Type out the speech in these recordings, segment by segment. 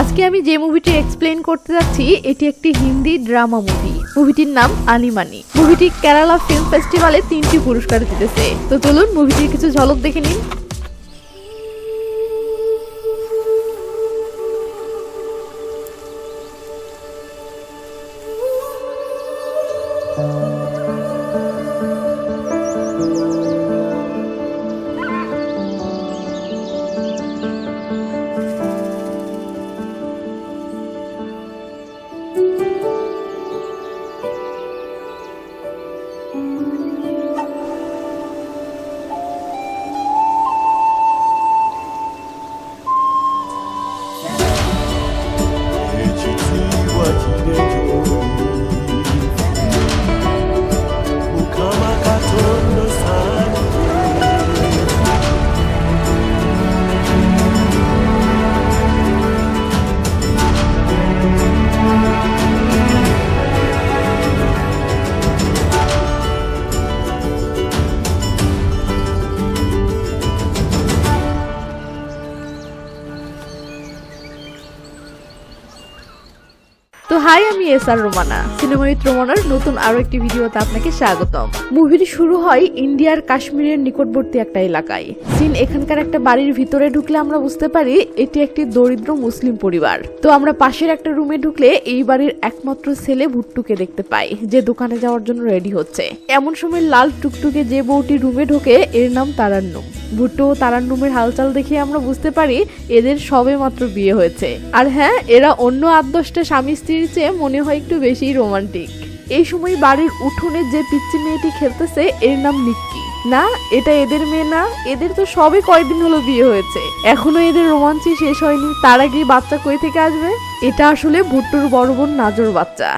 আজকে আমি যে মুভিটি এক্সপ্লেন করতে যাচ্ছি, এটি একটি হিন্দি ড্রামা মুভি মুভিটির নাম আলিমানি মুভিটি কেরালা ফিল্ম ফেস্টিভ্যালে তিনটি পুরস্কার জিতেছে। তো চলুন মুভিটির কিছু ঝলক দেখে নিন এস রোমানা। সিনেমারিত রোমানার নতুন আরও একটি ভিডিওতে আপনাকে স্বাগতম। মুভিটি শুরু হয় ইন্ডিয়ার কাশ্মীরের নিকটবর্তী একটা এলাকায়। সিন এখানকার একটা বাড়ির ভিতরে ঢুকলে আমরা বুঝতে পারি এটি একটি দরিদ্র মুসলিম পরিবার। তো আমরা পাশের একটা রুমে ঢুকলে এই বাড়ির একমাত্র ছেলে ভুট্টুকে দেখতে পাই, যে দোকানে যাওয়ার জন্য রেডি হচ্ছে। এমন সময় লাল টুকটুকে যে বউটি রুমে ঢোকে, এর নাম তারান্নুম। ভুট্টু ও তারান্নুমের হালচাল দেখে আমরা বুঝতে পারি এদের সবে মাত্র বিয়ে হয়েছে। আর হ্যাঁ এরা অন্য আট দশটা স্বামী স্ত্রীর চেয়ে মনে হয় একটু বেশি রোমান্টিক এই সময় বাড়ির উঠোনে যে পিচ্ছি মেয়েটি খেলতেছে, এর নাম নিক্কি না, এটা এদের মেয়ে না, এদের তো সবে কয়েকদিন হলো বিয়ে হয়েছে। এখনও এদের রোমাঞ্চই শেষ হয়নি। তার আগে বাচ্চা কই থেকে আসবে? এটা আসলে ভুট্টুর বড় বোন নাজর বাচ্চা।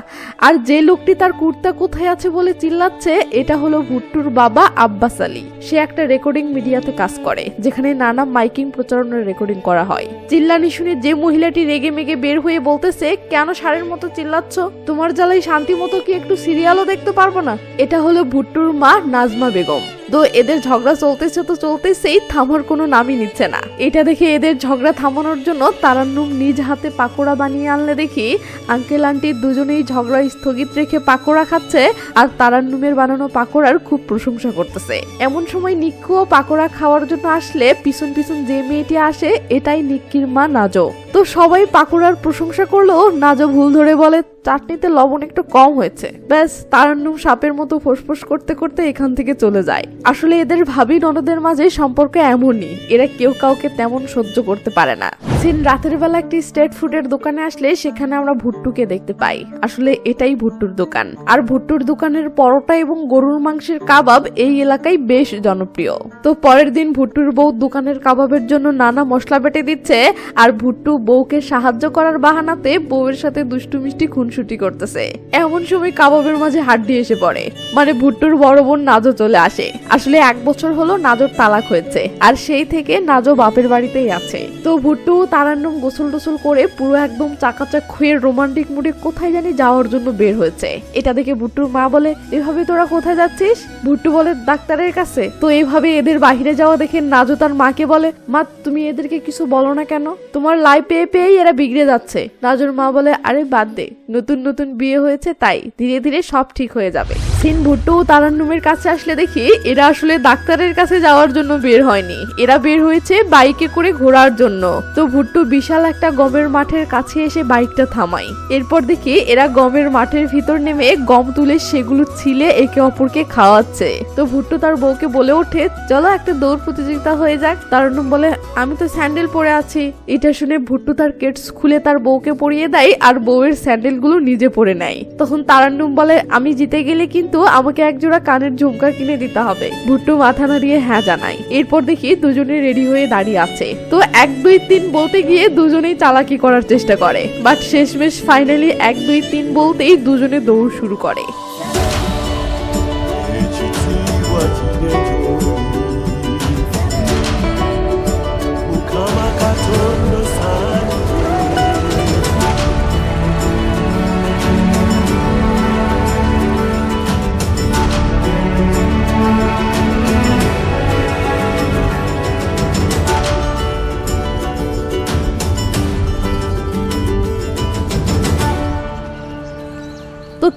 আর যে লোকটি তার কুর্তা কোথায় আছে বলে চিল্লাচ্ছে, এটা হলো ভুট্টুর বাবা আব্বাস আলী। সে একটা রেকর্ডিং মিডিয়াতে কাজ করে, যেখানে নানা মাইকিং প্রচারণের রেকর্ডিং করা হয়। চিল্লানি শুনে যে মহিলাটি রেগে মেগে বের হয়ে বলতেছে, কেন সারের মতো চিল্লাচ্ছ? তোমার জ্বালাই শান্তি মতো কি একটু সিরিয়ালও দেখতে পারব না? এটা হলো ভুট্টুর মা নাজমা বেগম। তো এদের ঝগড়া চলতেছে তো চলতেছেই, থামার কোনো নামই নিচ্ছে না। এটা দেখে এদের ঝগড়া থামানোর জন্য তারান্নুম নিজ হাতে পাকোড়া বানিয়ে আনলে দেখি আঙ্কেল আন্টি দুজনেই ঝগড়া স্থগিত রেখে পাকোড়া খাচ্ছে আর তারান্নুমের বানানো পাকোড়ার খুব প্রশংসা করতেছে। এমন সময় নিক্কুও পাকোড়া খাওয়ার জন্য আসলে পিছন পিছন যে মেয়েটি আসে, এটাই নিক্কির মা নাজো। তো সবাই পাকোড়ার প্রশংসা করলেও নাজো ভুল ধরে বলে, চাটনিতে লবণ একটু কম হয়েছে। ব্যাস, তারান্নুম সাপের মতো ফোসফোস করতে করতে এখান থেকে চলে যায়। আসলে এদের ভাবি ননদের মাঝে সম্পর্ক এমনই, এরা কেউ কাউকে তেমন সহ্য করতে পারে না। সিন রাতের বেলা একটি স্ট্রিট ফুডের দোকানে আসলে সেখানে আমরা ভুট্টুকে দেখতে পাই। আসলে এটাই ভুট্টুর দোকান। আর ভুট্টুর দোকানের পরোটা এবং গরুর মাংসের কাবাব এই এলাকায় বেশ জনপ্রিয়। তো পরের দিন ভুট্টুর বউ দোকানের কাবাবের জন্য নানা মশলা বেটে দিচ্ছে, আর ভুট্টু বউকে সাহায্য করার বাহানাতে বউয়ের সাথে দুষ্টু মিষ্টি খুনসুটি করতেছে। এমন সময় কাবাবের মাঝে হাড্ডি এসে পড়ে। মানে ভুট্টুর বড় বোন নাজো চলে আসে। আসলে এক বছর হলো নাজোর তালাক হয়েছে। আর সেই থেকে নাজো বাপের বাড়িতেই আছে। তো ভুট্টু তারান্নম গোসল টোসল করে পুরো একদম চাকাচাক খুঁয়ে রোমান্টিক মুডে কোথায় জানি যাওয়ার জন্য বের হয়েছে। এটা দেখে ভুট্টুর মা বলে, এভাবে তোরা কোথায় যাচ্ছিস? ভুট্টু বলে, ডাক্তারের কাছে। তো এভাবে এদের বাহিরে যাওয়া দেখে নাজো তার মাকে বলে, মা, তুমি এদেরকে কিছু বলো না কেন? তোমার লাই পেয়ে পেয়েই এরা বিগড়ে যাচ্ছে। রাজুর মা বলে, আরে বাদ দে, নতুন নতুন বিয়ে হয়েছে, তাই ধীরে ধীরে সব ঠিক হয়ে যাবে। সিন ভুট্টু ও তারান্নুমের কাছে আসলে দেখি এরা আসলে ডাক্তারের কাছে যাওয়ার জন্য বের হয়নি। এরা বের হয়েছে বাইকে করে ঘোরার জন্য। তো ভুট্টু বিশাল একটা গমের মাঠের কাছে এসে বাইকটা থামাই এরপর দেখি এরা গমের মাঠের ভিতর নেমে গম তুলে সেগুলো ছিলে একে অপরকে খাওয়াচ্ছে। তো ভুট্টো তার বউকে বলে ওঠে, চলো একটা দৌড় প্রতিযোগিতা হয়ে যাক। তারান্নুম বলে, আমি তো স্যান্ডেল পরে আছি। এটা শুনে ভুট্টু তার কেটস খুলে তার বউকে পরিয়ে দেয় আর বউয়ের স্যান্ডেলগুলো নিজে পরে নেয়। তখন তারান্নুম বলে, আমি জিতে গেলে কিন্তু আমাকে একজোড়া কানের ঝুমকা কিনে দিতে হবে। ভুট্টু মাথা নাড়িয়ে হ্যাঁ জানাই। এরপর দেখি দুজনে রেডি হয়ে দাঁড়িয়ে আছে। তো এক, দুই, তিন বলতে গিয়ে দুজনেই চালাকি করার চেষ্টা করে। বাট শেষমেশ ফাইনালি এক, দুই, তিন বলতেই দুজনে দৌড় শুরু করে।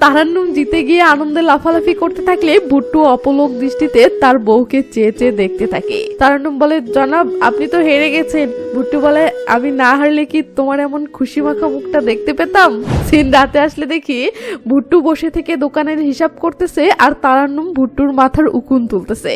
তারান্নুম জিতে গিয়ে আনন্দে লাফালাফি করতে থাকলে ভুট্টু অপলক দৃষ্টিতে তার বউকে চেয়ে চেয়ে দেখতে থাকে। তারান্নুম বলে, জনাব, আপনি তো হেরে গেছেন। ভুট্টু বলে, আমি না হারলে কি তোমার এমন খুশি মাখা মুখটা দেখতে পেতাম? সিন রাতে আসলে দেখি ভুট্টু বসে থেকে দোকানের হিসাব করতেছে আর তারান্নুম ভুট্টুর মাথার উকুন তুলতেছে।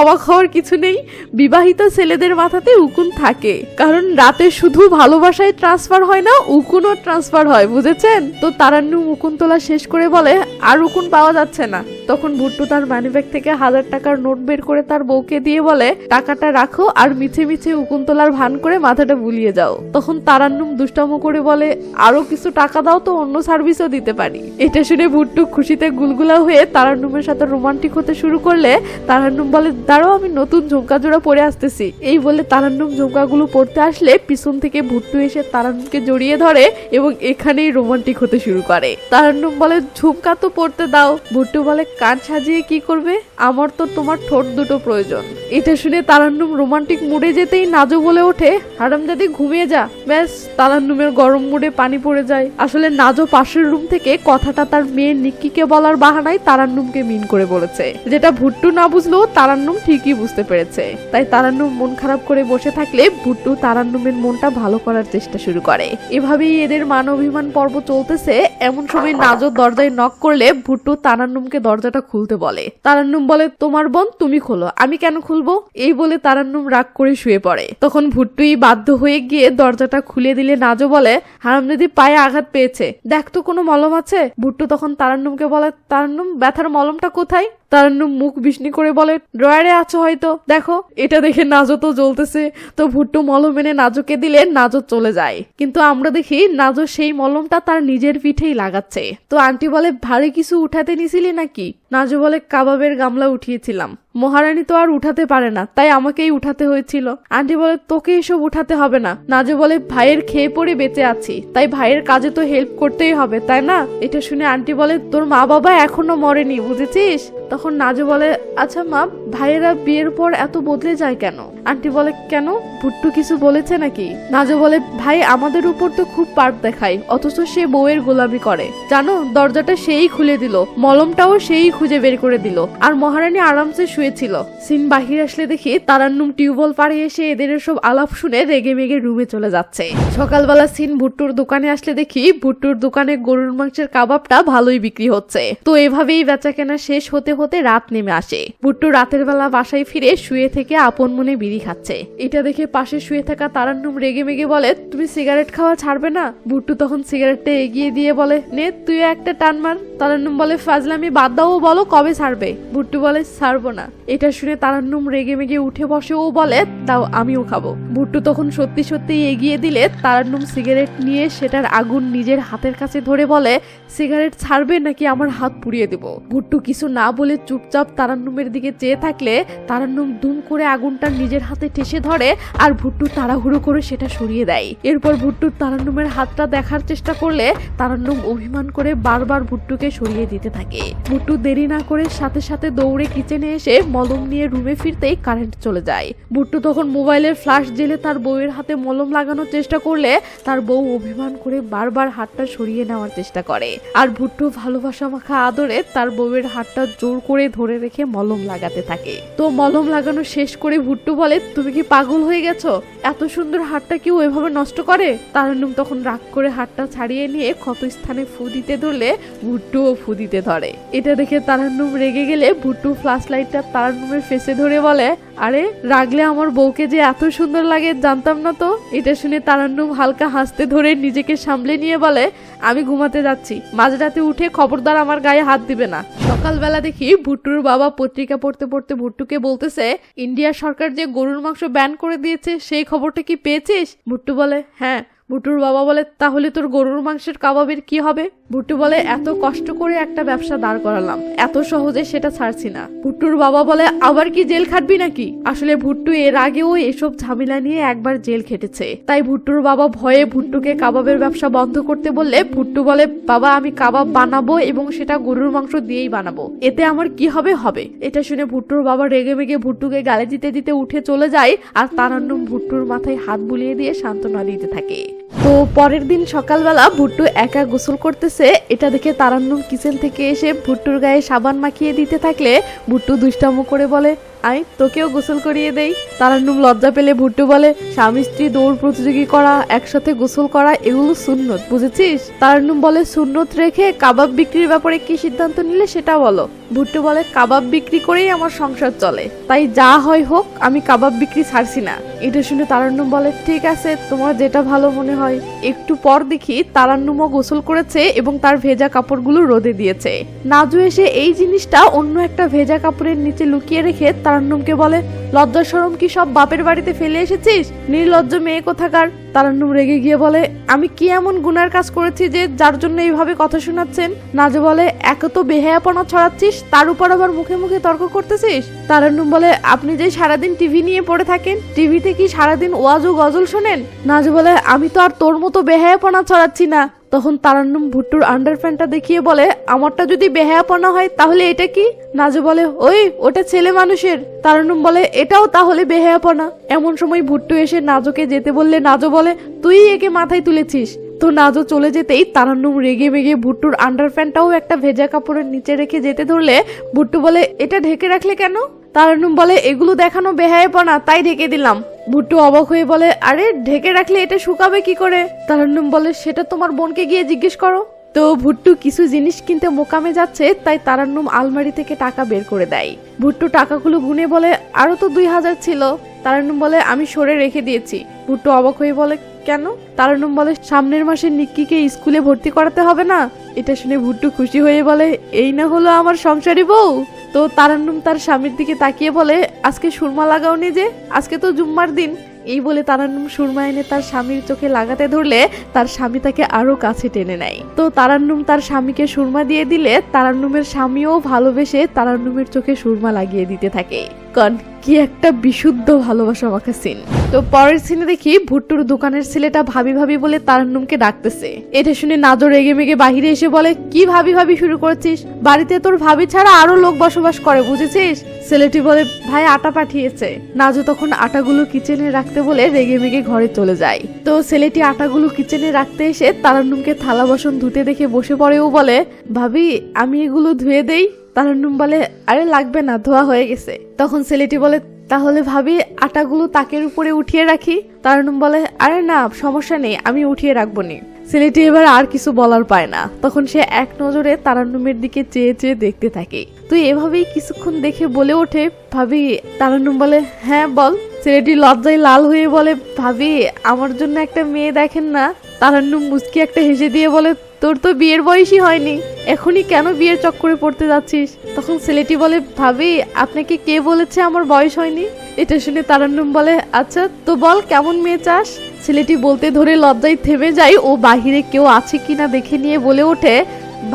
অবাক হওয়ার কিছু নেই। বিবাহিত ছেলেদের মাথাতে উকুন থাকে। কারণ রাতে শুধু ভালোবাসায় ট্রান্সফার হয় না, উকুনও ট্রান্সফার হয়, বুঝেছেন? তো তারান্নুম উকুন তোলা শেষ করে বলে আর উকুন পাওয়া যাচ্ছে না। তখন ভুট্টু তার মানিব্যাগ থেকে হাজার টাকার নোট বের করে তার বউকে দিয়ে বলে, টাকাটা রাখো আর মিছে মিছে উকুন্তলার ভান করে মাথাটা বুলিয়ে যাও। তখন তারান্নুম দুষ্টামো করে বলে, আরও কিছু টাকা দাও তো, অন্য সার্ভিসও দিতে পারি। এটা শুনে ভুট্টু খুশিতে গুলগুলা হয়ে তারান্নুমের সাথে রোমান্টিক হতে শুরু করলে তারান্নুম বলে, দাঁড়াও, আমি নতুন ঝুমকা জোড়া পরে আসতেছি। এই বলে তারান্নুম ঝুমকাগুলো পড়তে আসলে পিছন থেকে ভুট্টু এসে তারান্নুমকে জড়িয়ে ধরে এবং এখানেই রোমান্টিক হতে শুরু করে। তারান্নুম বলে, ঝুমকা তো পড়তে দাও। ভুট্টু বলে কান সাজিয়ে কি করবে? আমার তো তোমার ঠোঁট দুটো প্রয়োজন। এটা শুনে তারান্নুম রোমান্টিক মুডে যেতেই নাজু বলে ওঠে, হারামজাদি, ঘুমিয়ে যা। ব্যাস, তারান্নুমের গরম মুডে পানি পড়ে যায়। আসলে নাজো পাশের রুম থেকে কথাটা তার মেয়ে নিক্কিকে বলার বাহানায় তারান্নুমকে মিন করে বলেছে। যেটা ভুট্টু না বুঝলেও তারান্নুম ঠিকই বুঝতে পেরেছে। তাই তারান্নুম মন খারাপ করে বসে থাকলে ভুট্টু তারান্নুমের মনটা ভালো করার চেষ্টা শুরু করে। এভাবেই এদের মান অভিমান পর্ব চলতেছে। এমন সময় নাজো দরজায় নক করলে ভুট্টু তারান্নুমকে দরজাটা খুলতে বলে। তারান্নুম বলে, তোমার বোন, তুমি খোলো। আমি কেন খুলবো? এই বলে তারান্নুম রাগ করে শুয়ে পড়ে। তখন ভুট্টুই বাধ্য হয়ে গিয়ে দরজাটা খুলে দিলে নাজো বলে, হারামজাদি পায়ে আঘাত পেয়েছে। দেখ তো কোনো মলম আছে? ভুট্টু তখন তারান্নুমকে বলে, তারান্নুম, ব্যথার মলমটা কোথায়? তারান্নুম মুখ বিষ্ণি করে বলে, ড্রয়ারে আছো হয়তো। দেখো, এটা দেখে নাজো তো জ্বলতেছে। তো ভুট্টু মলম এনে নাজোকে দিলে নাজো চলে যায়। কিন্তু আমরা দেখি নাজো সেই মলমটা তার নিজের পিঠেই লাগাচ্ছে। তো আন্টি বলে, ভারী কিছু উঠাতে নিছিলি নাকি? নাজো বলে কাবাবের গামলা উঠিয়েছিলাম। মহারানী তো আর উঠাতে পারে না, তাই আমাকেই উঠাতে হয়েছিল। আন্টি বলে, তোকে এসব উঠাতে হবে না। নাজো বলে ভাইয়ের খেয়ে পড়ে বেঁচে আছি, তাই ভাইয়ের কাজে তো হেল্প করতেই হবে, তাই না? এটা শুনে আন্টি বলে, তোর মা বাবা এখনও মরেনি, বুঝেছিস? তখন নাজু বলে আচ্ছা মা, ভাইয়েরা বিয়ের পর এত বদলে যায় কেন? আন্টি বলে, কেন? ভুট্টু কিছু বলেছে নাকি? নাজু বলে ভাই, আমাদের উপর তো খুব পার্ট দেখায়, অথচ সে বউয়ের গোলামি করে। জানো, দরজাটা সেই খুলে দিল, মলমটাও সেই খুঁজে বের করে দিল। আর মহারানী আরামসে শুয়েছিল। সিন বাহির আসলে দেখি তারান্নুম টিউবওয়েল পাড়ে এসে এদের সব আলাপ শুনে রেগে মেগে রুমে চলে যাচ্ছে। সকালবেলা সিন ভুট্টুর দোকানে আসলে দেখি ভুট্টুর দোকানে গরুর মাংসের কাবাবটা ভালোই বিক্রি হচ্ছে। তো এভাবেই বেচা কেনা শেষ হতে হতে রাত নেমে আসে। ভুট্টু রাতের বেলা বাসায় ফিরে শুয়ে থেকে আপন মনে বিড়ি খাচ্ছে। এটা দেখে পাশে শুয়ে থাকা তারান্নুম রেগে মেগে বলে, তুমি সিগারেট খাওয়া ছাড়বে না? ভুট্টু তখন সিগারেটটা এগিয়ে দিয়ে বলে, নে, তুইও একটা টান মার। তারান্নুম বলে, ফাজলামি বাদ দাও বলো। কবে ছাড়বে? ভুট্টু বলে, ছাড়বো না। এটা শুনে তারান্নুম রেগে মেগে উঠে বসে। ও বলে তাও আমিও খাব। ভুট্টু তখন সত্যি সত্যি এগিয়ে দিলে, তারান্নুম সিগারেট নিয়ে সেটার আগুন নিজের হাতের কাছে ধরে বলে, সিগারেট ছাড়বে নাকি আমার হাত পুড়িয়ে দেব? ভুট্টু কিছু না বলে চুপচাপ তারান্নুমের দিকে চেয়ে থাকলে, তারান্নুম দুম করে আগুনটা নিজের হাতে ঠেসে ধরে আর ভুট্টু তাড়াহুড়ো করে সেটা সরিয়ে দেয়। এরপর ভুট্টু তারান্নুমের হাতটা দেখার চেষ্টা করলে, তারান্নুম অভিমান করে বারবার ভুট্টুকে সরিয়ে দিতে থাকে। ভুট্টু দেরি না করে সাথে সাথে দৌড়ে কিচেনে এসে মলম নিয়ে রুমে ফিরতেই কারেন্ট চলে যায়। ভুট্টু তখন মোবাইলের ফ্ল্যাশ জেলে তার বউয়ের হাতে মলম লাগানোর চেষ্টা করলে তার বউ অভিমান করে বারবার হাতটা সরিয়ে নেওয়ার চেষ্টা করে। আর ভুট্টু ভালোবাসা মাখা আদরে তার বউয়ের হাতটা জোর করে ধরে রেখে মলম লাগাতে থাকে। তো মলম লাগানো শেষ করে ভুট্টু বলে, তুমি কি পাগল হয়ে গেছো? এত সুন্দর হাতটা কেউ এভাবে নষ্ট করে? তারান্নুম তখন রাগ করে হাতটা ছাড়িয়ে নিয়ে ক্ষত স্থানে ফু দিতে ধরলে ভুট্টুও ফু দিতে ধরে। এটা দেখে তারান্নুম রেগে গেলে ভুট্টু ফ্লাশ লাইটটা তারান্নুমের ফেসে ধরে বলে, আরে, রাগলে আমার বউকে যে এত সুন্দর লাগে জানতাম না তো? এটা শুনে তারান্নুম হালকা হাসতে ধরে নিজেকে সামলে নিয়ে বলে, আমি ঘুমাতে যাচ্ছি। মাঝরাতে উঠে খবরদার আমার গায়ে হাত দিবে না। সকালবেলা দেখি ভুট্টুর বাবা পত্রিকা পড়তে পড়তে ভুট্টুকে বলতেছে, ইন্ডিয়া সরকার যে গরুর মাংস ব্যান করে দিয়েছে, সেই খবরটা কি পেয়েছিস? ভুট্টু বলে হ্যাঁ। ভুট্টুর বাবা বলে, তাহলে তোর গরুর মাংসের কাবাবের কি হবে? ভুট্টু বলে, এত কষ্ট করে একটা ব্যবসা দাঁড় করালাম, এত সহজে সেটা ছাড়ছি না। ভুট্টুর বাবা বলে, আবার কি জেল খাটবি নাকি? আসলে ভুট্টু এর আগেও এসব ঝামেলা নিয়ে একবার জেল খেটেছে। তাই ভুট্টুর বাবা ভয়ে ভুট্টুকে কাবাবের ব্যবসা বন্ধ করতে বললে ভুট্টু বলে, বাবা, আমি কাবাব বানাবো এবং সেটা গরুর মাংস দিয়েই বানাবো। এতে আমার কি হবে? হবে। এটা শুনে ভুট্টুর বাবা রেগে মেগে ভুট্টুকে গালে দিতে দিতে উঠে চলে যায় আর তারান্নুম ভুট্টুর মাথায় হাত বুলিয়ে দিয়ে সান্ত্বনা দিতে থাকে। তো পরের দিন সকালবেলা ভুট্টু একা গোসল করতেছে। এটা দেখে তারান্নুম কিচেন থেকে এসে ভুট্টুর গায়ে সাবান মাখিয়ে দিতে থাকলে ভুট্টু দুষ্টামো করে বলে আই, তোকেও গোসল করিয়ে দেই। তারান্নুম লজ্জা পেলে ভুট্টু বলে, স্বামী স্ত্রী দৌড় প্রতিযোগী করা, একসাথে গোসল করা, এগুলো সুন্নত, বুঝেছিস? তারান্নুম বলে, সুন্নত রেখে কাবাব বিক্রির ব্যাপারে কি সিদ্ধান্ত নিলে সেটা বলো। ভুট্টু বলে, কাবাব বিক্রি করেই আমার সংসার চলে। তাই যা হয় হোক, আমি কাবাব বিক্রি ছাড়ছি না। এটা শুনে তারান্নুম বলে, ঠিক আছে, তোমার যেটা ভালো মনে হয়। একটু পর দেখি তারান্নুমও গোসল করেছে এবং তার ভেজা কাপড়গুলো রোদে দিয়েছে। নাজু এসে এই জিনিসটা অন্য একটা ভেজা কাপড়ের নিচে লুকিয়ে রেখে তারান্নুমকে বলে, লজ্জা সরম কি সব বাপের বাড়িতে ফেলে এসেছিস? নির্লজ্জ মেয়ে কোথাকার? তারান্নুম রেগে গিয়ে বলে, আমি কি এমন গুনার কাজ করেছি যে যার জন্য এইভাবে কথা শোনাচ্ছেন? নাজু বলে, এক তো বেহায়াপনা ছড়াচ্ছিস, তার উপর আবার মুখে মুখে তর্ক করতেছিস? তারান্নুম বলে, আপনি যে সারাদিন টিভি নিয়ে পড়ে থাকেন, টিভিতে কি সারাদিন ওয়াজ ও গজল শোনেন? নাজু বলে, আমি তো আর তোর মতো বেহায়াপনা ছড়াচ্ছি না। তখন তারান্নুম ভুট্টুর আন্ডারপ্যান্টটা দেখিয়ে বলে, আমারটা যদি বেহায়াপনা হয়, তাহলে এটা কি? নাজু বলে, ওই, ওটা ছেলে মানুষের। তারান্নুম বলে, এটাও তাহলে বেহায়াপনা। এমন সময় ভুট্টু এসে নাজুকে যেতে বললে, নাজু বলে, তুই একে মাথায় তুলেছিস। তো নাজু চলে যেতেই তারান্নুম রেগে মেগে ভুট্টুর আন্ডারপ্যান্টটাও একটা ভেজা কাপড়ের নিচে রেখে যেতে ধরলে, ভুট্টু বলে, এটা ঢেকে রাখলে কেন? তারান্নুম বলে, এগুলো দেখানো বেহায়াপনা, তাই ঢেকে দিলাম। ভুট্টু অবাক হয়ে বলে, আরে, ঢেকে রাখলে এটা শুকাবে কি করে? তারানুম বলে, সেটা তোমার বোনকে গিয়ে জিজ্ঞেস করো। তো ভুট্টু কিছু জিনিস কিনতে মোকামে যাচ্ছে, তাই তারান্নুম আলমারি থেকে টাকা বের করে দেয়। ভুট্টু টাকাগুলো গুনে বলে, আরও তো দুই হাজার ছিল। তারান্নুম বলে, আমি সরে রেখে দিয়েছি। ভুট্টু অবাক হয়ে বলে, কেন? তারান্নুম বলে, সামনের মাসে নিক্কিকে স্কুলে ভর্তি করাতে হবে না? এটা শুনে ভুট্টু খুশি হয়ে বলে, এই না হলো আমার সংসারী বউ? তো তারান্নুম তার স্বামীর দিকে তাকিয়ে বলে, আজকে সুরমা লাগাওনি যে, আজকে তো জুম্মার দিন। এই বলে তারান্নুম সুরমা এনে তার স্বামীর চোখে লাগাতে ধরলে তার স্বামী তাকে আরও কাছে টেনে নেয়। তো তারান্নুম তার স্বামীকে সুরমা দিয়ে দিলে তারান্নুমের স্বামীও ভালোবেসে তারান্নুমের চোখে সুরমা লাগিয়ে দিতে থাকে। কন, কি একটা বিশুদ্ধ ভালোবাসা মাখা সিন। তো পরের সিনে দেখি ভুট্টুর দোকানের ছেলেটা ভাবি ভাবি বলে তারান্নুমকে ডাকতেছে। এটা শুনে নাজর রেগে মেগে বাহিরে এসে বলে, কি ভাবি ভাবি শুরু করেছিস? বাড়িতে তোর ভাবি ছাড়া আরও লোক বসবাস করে, বুঝেছিস? ছেলেটি বলে, ভাই, আটা পাঠিয়েছে। নাজু তখন আটাগুলো কিচেনে রাখতে বলে রেগে মেগে ঘরে চলে যায়। তো ছেলেটি আটাগুলো কিচেনে রাখতে এসে তারান্নুমকে থালা বাসন ধুতে দেখে বসে পড়েও বলে, ভাবি, আমি এগুলো ধুয়ে দেই। তারান্নুম বলে, আরে, লাগবে না, ধোয়া হয়ে গেছে। তখন ছেলেটি বলে, তাহলে ভাবি, আটাগুলো তাকের উপরে উঠিয়ে রাখি? তারান্নুম বলে, আরে, না, সমস্যা নেই, আমি উঠিয়ে রাখব নি ছেলেটি এবার আর কিছু বলার পায় না। তখন সে এক নজরে তারান্নুমের দিকে চেয়ে চেয়ে দেখতে থাকে। তুই এভাবেই কিছুক্ষণ দেখে বলে ওঠে, ভাবি? তারান্নুম বলে হ্যাঁ বল। ছেলেটি লজ্জায় লাল হয়ে বলে, ভাবি, আমার জন্য একটা মেয়ে দেখেন না? তারান্নুম মুচকি একটা হেসে দিয়ে বলে তোর তো বিয়ের বয়সই হয়নি। এখনই কেন বিয়ের চক্করে পড়তে যাচ্ছিস? তখন ছেলেটি বলে, ভাবি, আপনাকে কে বলেছে আমার বয়স হয়নি? এটা শুনে তারান্নুম বলে আচ্ছা তো বল, কেমন মেয়ে চাস? ছেলেটি বলতে ধরে লজ্জায় থেমে যায়, ও বাহিরে কেউ আছে কিনা দেখে নিয়ে বলে ওঠে,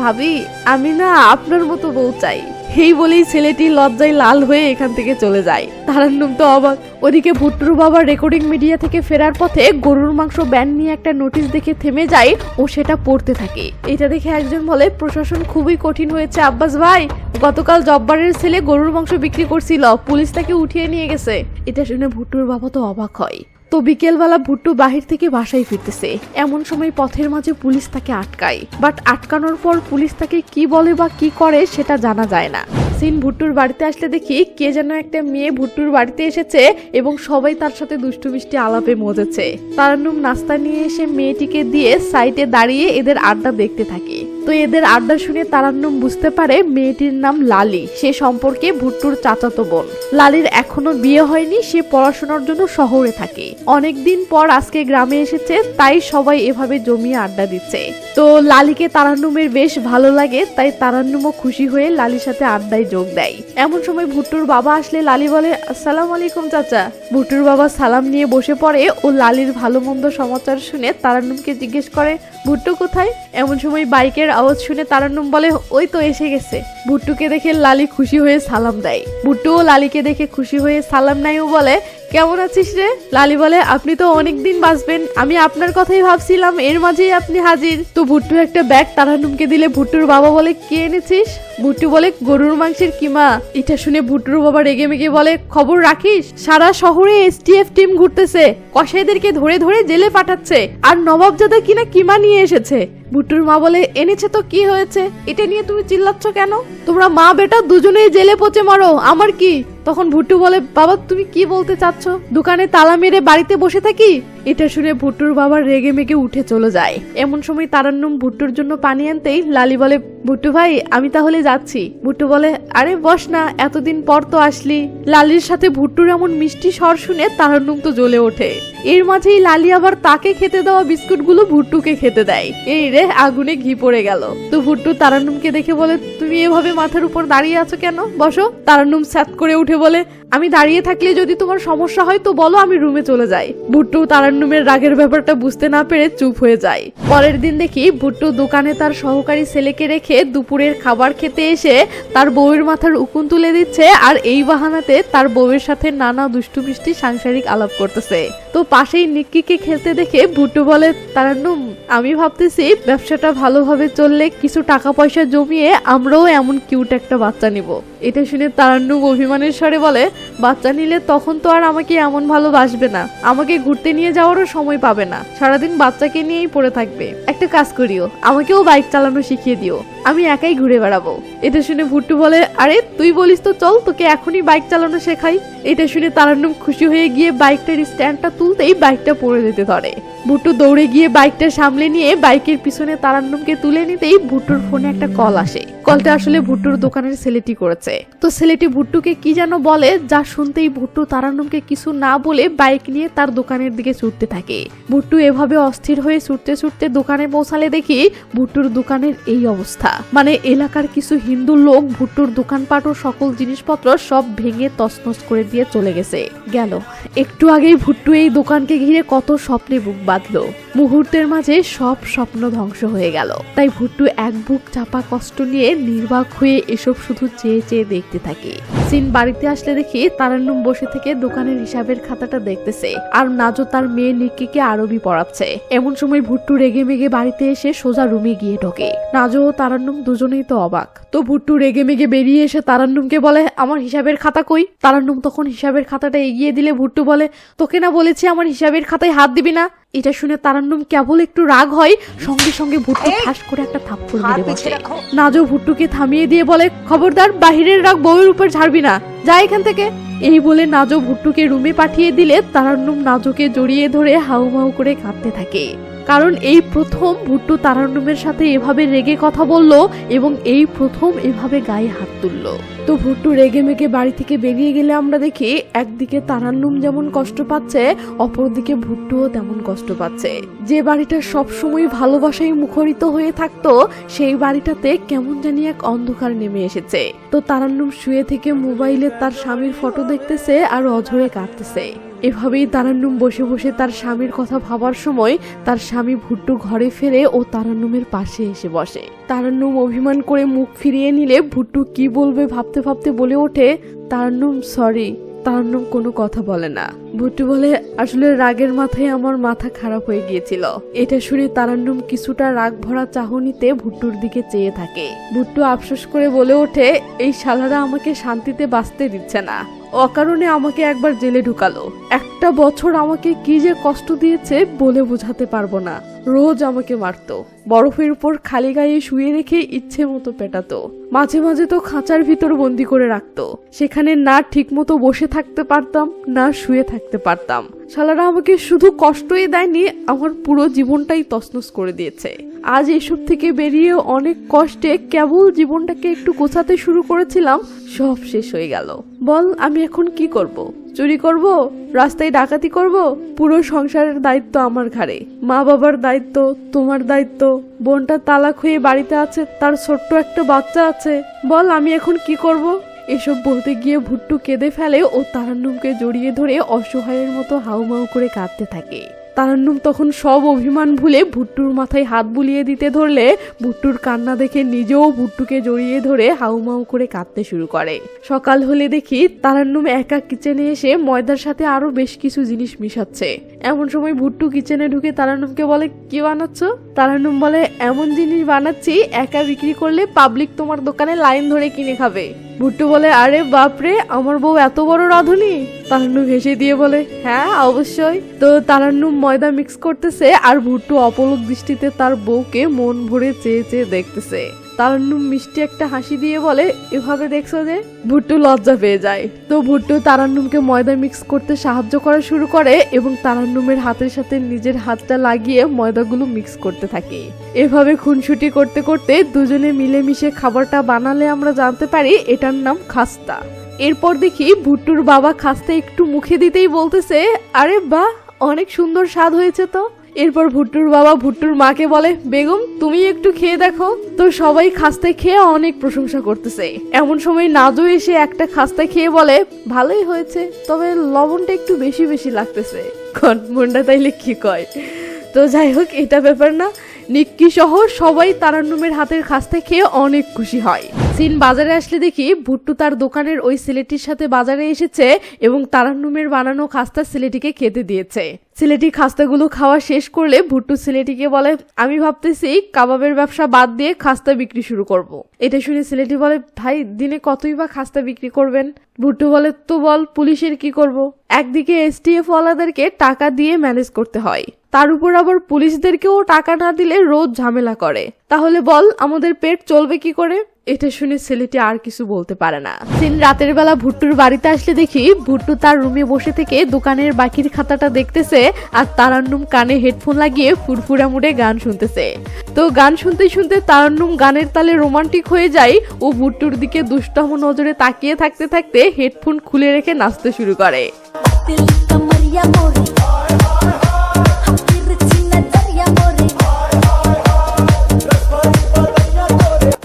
ভাবি, আমি না আপনার মতো বউ চাই এই বলেই ছেলেটি লজ্জায় লাল হয়ে এখান থেকে চলে যায়। তারান্নুম তো অবাক। ওদিকে ভুট্টুর বাবা রেকর্ডিং মিডিয়া থেকে ফেরার পথে গরুর মাংস ব্যান নিয়ে একটা নোটিশ দেখে থেমে যায় ও সেটা পড়তে থাকে। এটা দেখে একজন বলে, প্রশাসন খুবই কঠিন হয়েছে, আব্বাস ভাই। গতকাল জব্বারের ছেলে গরুর মাংস বিক্রি করছিল, পুলিশ তাকে উঠিয়ে নিয়ে গেছে। এটা শুনে ভুট্টুর বাবা তো অবাক হয়। তো বিকেলবেলা ভুট্টু বাহির থেকে বাসায় ফিরতেছে। এমন সময় পথের মাঝে পুলিশ তাকে আটকায়। বাট আটকানোর পর পুলিশ তাকে কি বলে বা কি করে সেটা জানা যায় না। সিন ভুট্টুর বাড়িতে আসলে দেখি কে যেন একটা মেয়ে ভুট্টুর বাড়িতে এসেছে এবং সবাই তার সাথে দুষ্টু মিষ্টি আলাপে মজেছে। তারান্নুম নাস্তা নিয়ে এসে মেয়েটিকে দিয়ে সাইটে দাঁড়িয়ে এদের আড্ডা দেখতে থাকে। তো এদের আড্ডা শুনে তারান্নুম বুঝতে পারে মেয়েটির নাম লালি। সে সম্পর্কে ভুট্টুর চাচাতো বোন। লালির এখনও বিয়ে হয়নি, সে পড়াশোনার জন্য শহরে থাকে। অনেকদিন পর আজকে গ্রামে এসেছে, তাই সবাই এভাবে জমিয়ে আড্ডা দিচ্ছে। তো লালিকে তারান্নুমের বেশ ভালো লাগে, তাই তারান্নুমও খুশি হয়ে লালির সাথে আড্ডায় যোগ দেয়। এমন সময় ভুট্টুর বাবা আসলে লালি বলে, আসসালামু আলাইকুম চাচা। ভুট্টুর বাবা সালাম নিয়ে বসে পড়ে ও লালির ভালো মন্দ সমাচার শুনে তারান্নুমকে জিজ্ঞেস করে, ভুট্টু কোথায়? এমন সময় বাইকের আওয়াজ শুনে তারান্নম বলে, ওই তো এসে গেছে। ভুট্টুকে দেখে লালি খুশি হয়ে সালাম দেয়। ভুট্টুও লালিকে দেখে খুশি হয়ে সালাম নাই ও বলে কেমন আছিস রে? লালি বলে, আপনি তো অনেকদিন বাঁচবেন। আমি আপনার কথাই ভাবছিলাম, এর মাঝেই আপনি হাজির। তো ভুট্টু একটা ব্যাগ তারানুমকে দিলে ভুট্টুর বাবা বলে, কি এনেছিস? ভুট্টু বলে, গরুর মাংসের কিমা। এটা শুনে ভুট্টুর বাবা রেগে মেগে বলে, খবর রাখিস, সারা শহরে এসটিএফ টিম ঘুরতেছে। কসাইদেরকে ধরে ধরে জেলে পাঠাচ্ছে। আর নবাবজাদা কিনা কিমা নিয়ে এসেছে? ভুট্টুর মা বলে, এনেছে তো কি হয়েছে? এটা নিয়ে তুমি চিল্লাচ্ছ কেন? তোমরা মা বেটা দুজনেই জেলে পচে মারো। আমার কি? তখন ভুট্টু বলে, বাবা, তুমি কি বলতে চাচ্ছ? দোকানে তালা মেরে বাড়িতে বসে থাকি? এটা শুনে ভুট্টুর বাবা রেগে মেগে উঠে চলে যায়। এমন সময় তারান্নুম ভুট্টুর জন্য পানি আনতেই লালি বলে, ভুট্টু ভাই, আমি তাহলে যাচ্ছি। ভুট্টু বলে, আরে বস না, এতদিন পর তো আসলি। লালির সাথে ভুট্টুর এমন মিষ্টি স্বর শুনে তারান্নুম তো জ্বলে ওঠে। এর মাঝেই লালি আবার তাকে খেতে দেওয়া বিস্কুটগুলো ভুট্টুকে খেতে দেয়। এই রে, আগুনে ঘি পড়ে গেল। তো ভুট্টু তারান্নুমকে দেখে বলে, তুমি এভাবে মাথার উপর দাঁড়িয়ে আছো কেন? বসো। তারান্নুম স্যাত করে উঠে বলে, আমি দাঁড়িয়ে থাকলে যদি তোমার সমস্যা হয় তো বলো, আমি রুমে চলে যাই। ভুট্টু তারান্নুমের রাগের ব্যাপারটা বুঝতে না পেরে চুপ হয়ে যায়। পরের দিন দেখি ভুট্টু দোকানে তার সহকারী ছেলেকে রেখে দুপুরের খাবার খেতে এসে তার বউয়ের মাথার উকুন তুলে দিচ্ছে আর এই বাহানাতে তার বউয়ের সাথে নানা দুষ্টু মিষ্টি সাংসারিক আলাপ করতেছে। তো পাশেই নিক্কিকে খেলতে দেখে ভুট্টু বলে, তারান্নুম, আমি ভাবতেছি ব্যবসাটা ভালোভাবে চললে কিছু টাকা পয়সা জমিয়ে আমরাও এমন কিউট একটা বাচ্চা নিব। এটা শুনে তারান্নুম অভিমানের স্বরে বলে, বাচ্চা নিলে তখন তো আর আমাকে এমন ভালোবাসবে না। আমাকে ঘুরতে নিয়ে যাওয়ারও সময় পাবে না। সারাদিন বাচ্চাকে নিয়েই পড়ে থাকবে। একটা কাজ করিও, আমাকেও বাইক চালানো শিখিয়ে দিও। আমি একাই ঘুরে বেড়াবো। এটা শুনে ভুট্টু বলে, আরে, তুই বলিস তো, চল তোকে এখনই বাইক চালানো শেখাই। এটা শুনে তারান্নুম খুশি হয়ে গিয়ে বাইকটার স্ট্যান্ডটা তুলতেই বাইকটা পড়ে যেতে ধরে। ভুট্টু দৌড়ে গিয়ে বাইকটা সামলে নিয়ে বাইকের পিছনে তারান্নুমকে তুলে নিতেই ভুট্টুর ফোনে একটা কল আসে। কলটা আসলে ভুট্টুর দোকানের ছেলেটি করেছে। তো ছেলেটি ভুট্টুকে কি যেন বলে, যা শুনতেই ভুট্টু তারানুমকে কিছু না বলে বাইক নিয়ে তার দোকানের দিকে ছুটতে থাকে। ভুট্টু এভাবে অস্থির হয়ে ছুটতে ছুটতে দোকানে পৌঁছালে দেখি ভুট্টুর দোকানের এই অবস্থা। মানে এলাকার কিছু হিন্দু লোক ভুট্টুর দোকানপাট ও সকল জিনিসপত্র সব ভেঙে তছনছ করে দিয়ে চলে গেছে। গেল। একটু আগেই ভুট্টু এই দোকানকে ঘিরে কত স্বপ্নে বুক বাঁধলো। মুহূর্তের মাঝে সব স্বপ্ন ধ্বংস হয়ে গেল। তাই ভুট্টু এক বুক চাপা কষ্ট নিয়ে নির্বাক হয়ে এসব শুধু চেয়ে চেয়ে দেখতে থাকে। সিন বাড়িতে আসলে দেখি তারান্নুম বসে থেকে দোকানের হিসাবের খাতাটা দেখতেছে আর নাজো তার মেয়ে নিক্কিকে আরবি পড়াচ্ছে। এমন সময় ভুট্টু রেগে মেগে বাড়িতে এসে সোজা রুমে গিয়ে ঢোকে। নাজো ও তারান্নুম দুজনেই তো অবাক। তো ভুট্টু রেগে মেগে বেরিয়ে এসে তারান্নুমকে বলে, আমার হিসাবের খাতা কই? তারান্নুম তখন হিসাবের খাতাটা এগিয়ে দিলে ভুট্টু বলে, তোকে না বলেছি আমার হিসাবের খাতায় হাত দিবি না। এটা শুনে তারান্নম কেবল একটু রাগ হয় সঙ্গে সঙ্গে ভুট্টু ঠাস করে একটা থাপ্পড় মেরে বসে। নাজো ভুট্টুকে থামিয়ে দিয়ে বলে খবরদার বাহিরের রাগ বউয়ের উপর ঝাড়বি না। যা এখান থেকে। এই বলে নাজো ভুট্টুকে রুমে পাঠিয়ে দিলে তারান্নম নাজোকে জড়িয়ে ধরে হাউমাউ করে কাঁদতে থাকে। কারণ এই প্রথম ভুট্টু তারান্নুমের সাথে এভাবে রেগে কথা বলল এবং এই প্রথম এভাবে গায়ে হাত তুলল। তো ভুট্টু রেগে মেগে বাড়ি থেকে বেরিয়ে গেলে আমরা দেখি একদিকে তারান্নুম যেমন কষ্ট পাচ্ছে, অপরদিকে ভুট্টুও তেমন কষ্ট পাচ্ছে। যে বাড়িটা সবসময় ভালোবাসায় মুখরিত হয়ে থাকতো, সেই বাড়িটাতে কেমন জানি এক অন্ধকার নেমে এসেছে। তো তারান্নুম শুয়ে থেকে মোবাইলে তার স্বামীর ফটো দেখতেছে আর অঝরে কাঁদতেছে। এভাবেই তারান্নুম বসে বসে তার স্বামীর কথা ভাবার সময় তার স্বামী ভুট্টু ঘরে ফেরে ও তারান্নুমের পাশে এসে বসে। তারান্নুম অভিমান করে মুখ ফিরিয়ে নিলে ভুট্টু কি বলবে ভাবতে ভাবতে বলে ওঠে, তারান্নুম সরি তারান্নুম কোনো কথা বলে না। ভুট্টু বলে, আসলে রাগের মাথায় আমার মাথা খারাপ হয়ে গিয়েছিল। এটা শুনে তারান্নুম কিছুটা রাগ ভরা চাহনিতে ভুট্টুর দিকে চেয়ে থাকে। ভুট্টু আফসোস করে বলে ওঠে, এই শালারা আমাকে শান্তিতে বাঁচতে দিচ্ছে না। অকারণে আমাকে একবার জেলে ঢুকালো। একটা বছর আমাকে কি যে কষ্ট দিয়েছে বলে বোঝাতে পারব না। রোজ আমাকে মারতো। বরফের উপর খালি গায়ে শুয়ে রেখে ইচ্ছে মতো পেটাতো। মাঝে মাঝে তো খাঁচার ভিতর বন্দি করে রাখতো। সেখানে না ঠিক মতো বসে থাকতে পারতাম, না শুয়ে থাকতে পারতাম। শালারা আমাকে শুধু কষ্টই দেয়নি, আমার পুরো জীবনটাই তছনছ করে দিয়েছে। আজ এসব থেকে বেরিয়ে অনেক কষ্টে কেবল জীবনটাকে একটু গোছাতে শুরু করেছিলাম, সব শেষ হয়ে গেল। বল, আমি এখন কি করব? চুরি করব? রাস্তায় ডাকাতি করব? পুরো সংসারের দায়িত্ব আমার ঘাড়ে। মা বাবার দায়িত্ব, তোমার দায়িত্ব। বোনটা তালাক হয়ে বাড়িতে আছে, তার ছোট্ট একটা বাচ্চা আছে। বল, আমি এখন কি করব? এসব বলতে গিয়ে ভুট্টু কেঁদে ফেলে ও তারান্নুমকে জড়িয়ে ধরে অসহায়ের মতো হাউমাউ করে কাঁদতে থাকে। তারান্নুম তখন সব অভিমান ভুলে ভুট্টুর মাথায় হাত বুলিয়ে দিতে ধরলে ভুট্টুর কান্না দেখে নিজেও ভুট্টুকে জড়িয়ে ধরে হাউমাউ করে কাঁদতে শুরু করে। সকাল হলে দেখি তারান্নুম একা কিচেনে এসে ময়দার সাথে আরও বেশ কিছু জিনিস মিশাচ্ছে। এমন সময় ভুট্টু কিচেনে ঢুকে তারান্নুমকে বলে, কি বানাচ্ছ? তারান্নুম বলে, এমন জিনিস বানাচ্ছি, একা বিক্রি করলে পাবলিক তোমার দোকানে লাইন ধরে কিনে খাবে। ভুট্টু বলে, আরে বাপরে, আমার বউ এত বড় রাঁধুনি? তারান্নু হেসে দিয়ে বলে হ্যাঁ অবশ্যই। তো তারান্নু ময়দা মিক্স করতেছে আর ভুট্টু অপলক দৃষ্টিতে তার বউকে মন ভরে চেয়ে চেয়ে দেখতেছে। তারান্নুম মিষ্টি একটা হাসি দিয়ে বলে, এভাবে দেখছ যে ভুট্টু লজ্জা পেয়ে যায়? তো ভুট্টু তারান্নুমকে ময়দা মিক্স করতে সাহায্য করা শুরু করে এবং তারান্নুমের হাতের সাথে নিজের হাতটা লাগিয়ে ময়দাগুলো মিক্স করতে থাকে। এভাবে খুনসুটি করতে করতে দুজনে মিলেমিশে খাবারটা বানালে আমরা জানতে পারি এটার নাম খাস্তা। এরপর দেখি ভুট্টুর বাবা খাস্তা একটু মুখে দিতেই বলতেছে, আরে বাহ, অনেক সুন্দর স্বাদ হয়েছে তো। এরপর ভুট্টুর বাবা ভুট্টুর মাকে বলে, বেগম, তুমি একটু খেয়ে দেখো। তো সবাই খাস্তায় খেয়ে অনেক প্রশংসা করতেছে। এমন সময় নাজু এসে একটা খাস্তা খেয়ে বলে, ভালোই হয়েছে, তবে লবণটা একটু বেশি বেশি লাগতেছে। মনটা তাইলে কি কয়? তো যাই হোক, এটা ব্যাপার না। নিক্কি সহ সবাই তারান্নুমের হাতের খাস্তা খেয়ে অনেক খুশি হয়। সিন বাজারে আসলে দেখি ভুট্টু তার দোকানের ওই সিলেটির সাথে বাজারে এসেছে এবং তারান্নুমের বানানো খাস্তা সিলেটিকে খেতে দিয়েছে ছেলেটি খাস্তাগুলো খাওয়া শেষ করলে ভুট্টু সিলেটিকে বলে, আমি ভাবতেছি কাবাবের ব্যবসা বাদ দিয়ে খাস্তা বিক্রি শুরু করব। এটা শুনে সিলেটি বলে, ভাই, দিনে কতই বা খাস্তা বিক্রি করবেন ভুট্টু বলে, তো বল, পুলিশের কি করব। একদিকে এসটিএফ ওয়ালাদেরকে টাকা দিয়ে ম্যানেজ করতে হয় তার উপর আবার পুলিশদেরকেও টাকা না দিলে রোজ ঝামেলা করে। তাহলে বল, আমাদের পেট চলবে কি করে? এটা শুনে ছেলেটি আর কিছু বলতে পারে না। দিন রাতের বেলা ভুট্টুর বাড়িতে আসলে দেখি ভুট্টু তার রুমে বসে থেকে দোকানের বাকির খাতাটা দেখতেছে আর তারান্নুম কানে হেডফোন লাগিয়ে ফুরফুরা মুডে গান শুনতেছে। তো গান শুনতে শুনতে তারান্নুম গানের তালে রোমান্টিক হয়ে যায়। ও ভুট্টুর দিকে দুষ্টম নজরে তাকিয়ে থাকতে থাকতে হেডফোন খুলে রেখে নাচতে শুরু করে।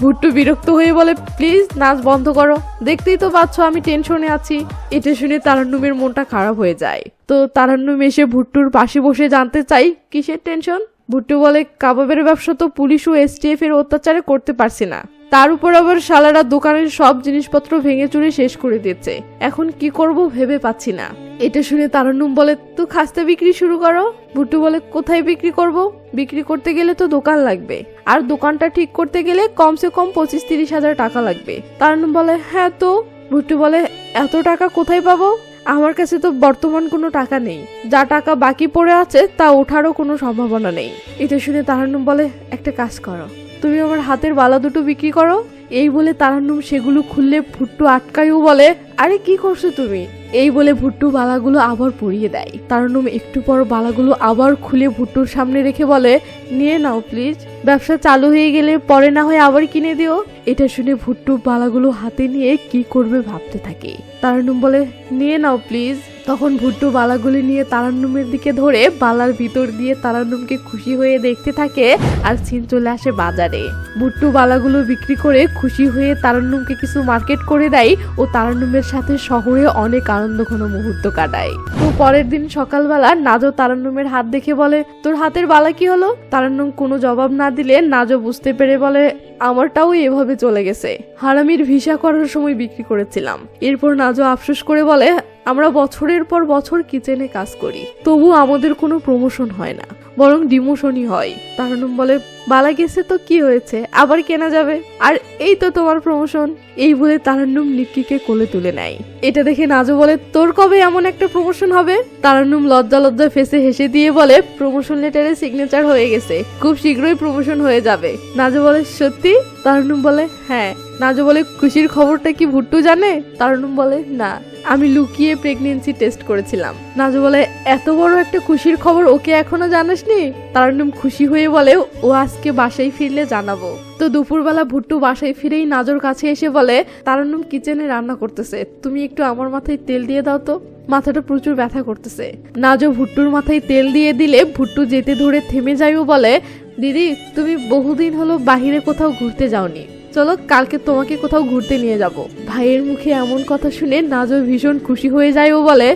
ভুট্টু বিরক্ত হয়ে বলে, প্লিজ, নাচ বন্ধ করো। দেখতেই তো পাচ্ছ আমি টেনশনে আছি। এটা শুনে তারান্নুমের মনটা খারাপ হয়ে যায়। তো তারান্নুম এসে ভুট্টুর পাশে বসে জানতে চাই, কিসের টেনশন? ভুট্টু বলে কাবাবের ব্যবসা তো পুলিশ ও এসটিএফ এর অত্যাচারে করতে পারছি না। তার উপর আবার শালারা দোকানের সব জিনিসপত্র ভেঙে চুরে শেষ করে দিচ্ছে এখন কি করব ভেবে পাচ্ছি না। এটা শুনে তারান্নুম বলে, তো খাস্তা বিক্রি শুরু করো। ভুট্টু বলে, কোথায় বিক্রি করব? বিক্রি করতে গেলে তো দোকান লাগবে। আর দোকানটা ঠিক করতে গেলে কমসে কম পঁচিশ তিরিশ হাজার টাকা লাগবে। তারান্নুম বলে হ্যাঁ তো। ভুট্টু বলে, এত টাকা কোথায় পাবো? আমার কাছে তো বর্তমান কোনো টাকা নেই। যা টাকা বাকি পড়ে আছে তা ওঠারও কোনো সম্ভাবনা নেই। এটা শুনে তাহার বলে, একটা কাজ করো। তুমি আমার হাতের বালা দুটো বিক্রি করো? এই বলে তারান্নুম সেগুলো খুললে ভুট্টু আটকাইও বলে, আরে কি করছ তুমি? এই বলে ভুট্টু বালাগুলো আবার পরিয়ে দেয়। তারান্নুম একটু পর বালাগুলো আবার খুলে ভুট্টুর সামনে রেখে বলে, নিয়ে নাও প্লিজ। ব্যবসা চালু হয়ে গেলে পরে না হয় আবার কিনে দিও। এটা শুনে ভুট্টু বালাগুলো হাতে নিয়ে কি করবে ভাবতে থাকে। তারান্নুম বলে, নিয়ে নাও প্লিজ। তখন ভুট্টু বালাগুলি নিয়ে তারান্নুমের দিকে ধরে বালার ভিতর দিয়ে তারান্নুমকে খুশি হয়ে দেখতে থাকে আর সিন চলে আসে বাজারে। ভুট্টু বালাগুলো বিক্রি করে খুশি হয়ে তারান্নুমকে কিছু মার্কেট করে দেয় ও তারান্নুমের সাথে শহরে অনেক আনন্দ ঘন মুহূর্ত কাটায়। তো পরের দিন সকালবেলা নাজো তারান্নুমের হাত দেখে বলে, তোর হাতের বালা কি হলো? তারান্নুম কোনো জবাব না দিলে নাজো বুঝতে পেরে বলে, আমারটাও এভাবে চলে গেছে। হারামির ভিসা করার সময় বিক্রি করেছিলাম। এরপর নাজো আফসোস করে বলে আমরা বছরের পর বছর কিচেনে কাজ করি তবু আমাদের কোনো প্রমোশন হয় না। বরং ডিমোশনই হয়। তারানুম বলে, বালা গেছে তো কি হয়েছে? আবার কেনা যাবে? আর এই তো তোমার প্রমোশন এই বলে তারান্নুম নিক্কিকে কোলে তুলে নেয়। এটা দেখে নাজো বলে, তোর কবে এমন একটা প্রমোশন হবে? তারান্নুম লজ্জা লজ্জা ফেসে হেসে দিয়ে বলে প্রমোশন লেটারে সিগনেচার হয়ে গেছে। খুব শীঘ্রই প্রমোশন হয়ে যাবে। নাজো বলে, সত্যি? তারান্নুম বলে হ্যাঁ। নাজো বলে, খুশির খবরটা কি ভুট্টু জানে? তারান্নুম বলে, না। আমি লুকিয়ে প্রেগনেন্সি টেস্ট করেছিলাম। নাজু বলে, এত বড় একটা খুশির খবর ওকে এখনও জানাসনি তারান্নুম খুশি হয়ে বলে, ও আজকে বাসায় ফিরলে জানাব। তো দুপুরবেলা ভুট্টু বাসায় ফিরেই নাজর কাছে এসে বলে, তারান্নুম কিচেনে রান্না করতেছে, তুমি একটু আমার মাথায় তেল দিয়ে দাও তো। মাথাটা প্রচুর ব্যথা করতেছে। নাজো ভুট্টুর মাথায় তেল দিয়ে দিলে ভুট্টু যেতে ধরে থেমে যাইও বলে, দিদি, তুমি বহুদিন হলো বাহিরে কোথাও ঘুরতে যাওনি। চলো কালকে তোমাকে কোথাও ঘুরতে নিয়ে যাব। ভাইয়ের মুখে এমন কথা শুনে নাজো ভীষণ খুশি হয়ে যায় ও বলে,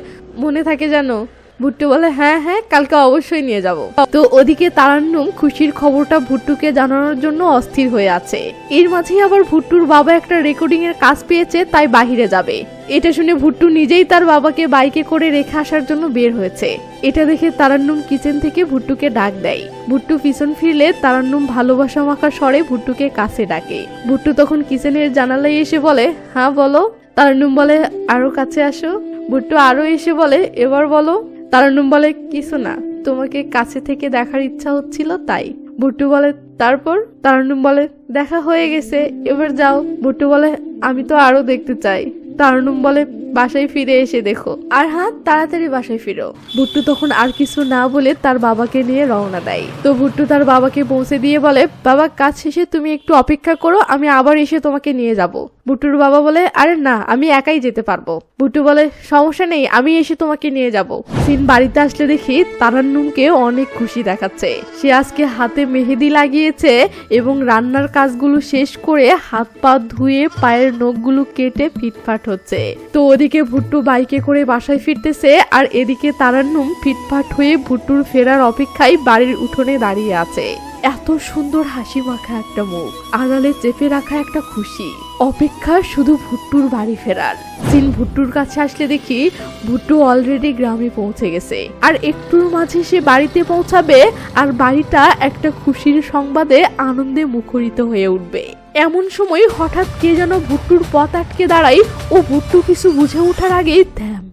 মনে থাকে জানো ভুট্টু বলে হ্যাঁ হ্যাঁ কালকে অবশ্যই নিয়ে যাব। তো ওদিকে তারান্নুম খুশির খবরটা ভুট্টুকে জানানোর জন্য অস্থির হয়ে আছে। এর মাঝেই আবার ভুট্টুর বাবা একটা রেকর্ডিং এর কাজ পেয়েছে, তাই বাহিরে যাবে। এটা শুনে ভুট্টু নিজেই তার বাবাকে বাইকে করে রেখে আসার জন্য বের হয়েছে। এটা দেখে তারান্নুম কিচেন থেকে ভুট্টুকে ডাক দেয়। ভুট্টু পিছন ফিরলে তারান্নুম ভালোবাসা মাখা স্বরে ভুট্টুকে কাছে ডাকে। ভুট্টু তখন কিচেনের জানালায় এসে বলে হ্যাঁ বলো। তারান্নুম বলে, আরও কাছে আসো। ভুট্টু আরও এসে বলে, এবার বলো। তারান্নুম বলে, কিছু না, তোমাকে কাছে থেকে দেখার ইচ্ছা হচ্ছিল তাই। ভুট্টু বলে, তারপর? তারানুম বলে, দেখা হয়ে গেছে, এবার যাও। ভুট্টু বলে, আমি তো আরও দেখতে চাই। তারানুম বলে বাসায় ফিরে এসে দেখো। আর হাত, তাড়াতাড়ি বাসায় ফিরো। ভুট্টু তখন আর কিছু না বলে তার বাবাকে নিয়ে রওনা দেয়। তো ভুট্টু তার বাবাকে পৌঁছে দিয়ে বলে, বাবা, কাজ শেষে তুমি একটু অপেক্ষা করো, আমি আবার এসে তোমাকে নিয়ে যাব। ভুট্টুর বাবা বলে, আরে না, আমি একাই যেতে পারব। ভুট্টু বলে, সমস্যা নেই, আমি এসে তোমাকে নিয়ে যাব। সিন বাড়িতে আসলে দেখি তারান্নুমকে অনেক খুশি দেখাচ্ছে। সে আজকে হাতে মেহেদি লাগিয়েছে এবং রান্নার কাজগুলো শেষ করে হাত পা ধুয়ে পায়ের নখগুলো কেটে ফিটফাট হচ্ছে। তো ওদিকে ভুট্টু বাইকে করে বাসায় ফিরতেছে আর এদিকে তারান্নুম ফিটফাট হয়ে ভুট্টুর ফেরার অপেক্ষায় বাড়ির উঠোনে দাঁড়িয়ে আছে। এত সুন্দর হাসি মাখা একটা মুখ, আড়ালে চেপে রাখা একটা খুশি। অপেক্ষা শুধু ভুট্টুর বাড়ি ফেরার। সিন ভুট্টুর কাছে আসলে দেখি ভুট্টু অলরেডি গ্রামে পৌঁছে গেছে। আর একটুর মাঝে সে বাড়িতে পৌঁছাবে আর বাড়িটা একটা খুশির সংবাদে আনন্দে মুখরিত হয়ে উঠবে। এমন সময় হঠাৎ কে যেন ভুট্টুর পথ আটকে দাঁড়ায় ও ভুট্টু কিছু বুঝে ওঠার আগেই থ্যাম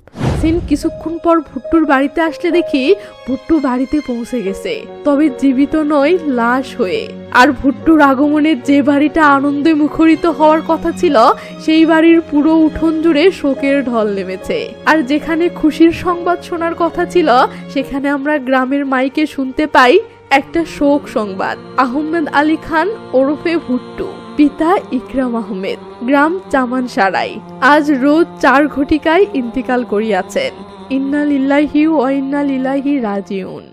সিন কিছুক্ষণ পর ভুট্টুর বাড়িতে আসলে দেখি ভুট্টু বাড়িতে পৌঁছে গেছে, তবে জীবিত নয়, লাশ হয়ে। আর ভুট্টুর আগমনের যে বাড়িটা আনন্দে মুখরিত হওয়ার কথা ছিল, সেই বাড়ির পুরো উঠোন জুড়ে শোকের ঢল নেমেছে। আর যেখানে খুশির সংবাদ শোনার কথা ছিল, সেখানে আমরা গ্রামের মাইকে শুনতে পাই একটা শোক সংবাদ। আহমেদ আলী খান ওরফে ভুট্টু। পিতা ইকরাম আহমেদ, গ্রাম চামান সারাই আজ রোজ চার ঘটিকায় ইন্তিকাল করিয়াছেন। ইন্না লিল্লাহি ও ইন্না লিল্লাহি রাজিউন।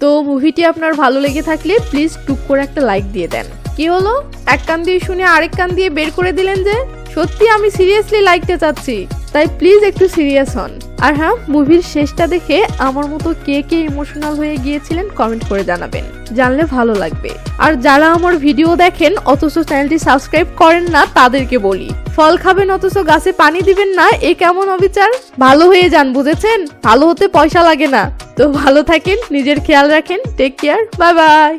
তো মুভিটি আপনার ভালো লেগে থাকলে প্লিজ টুক করে একটা লাইক দিয়ে দেন। কি হলো? এক কান দিয়ে শুনে আরেক কান দিয়ে বের করে দিলেন যে, সত্যি আমি সিরিয়াসলি লাইকতে চাচ্ছি, তাই প্লিজ একটু সিরিয়াস হন। আর হ্যাঁ মুভির শেষটা দেখে আমার মতো কে কে ইমোশনাল হয়ে গিয়েছিলেন কমেন্ট করে জানাবেন। জানলে ভালো লাগবে। আর যারা আমার ভিডিও দেখেন, অথচ চ্যানেলটি সাবস্ক্রাইব করেন না, তাদেরকে বলি, ফল খাবেন অথচ গাছে পানি দিবেন না, এ কেমন অবিচার? ভালো হয়ে যান, বুঝেছেন? ভালো হতে পয়সা লাগে না। তো ভালো থাকেন, নিজের খেয়াল রাখেন টেক কেয়ার বাই বাই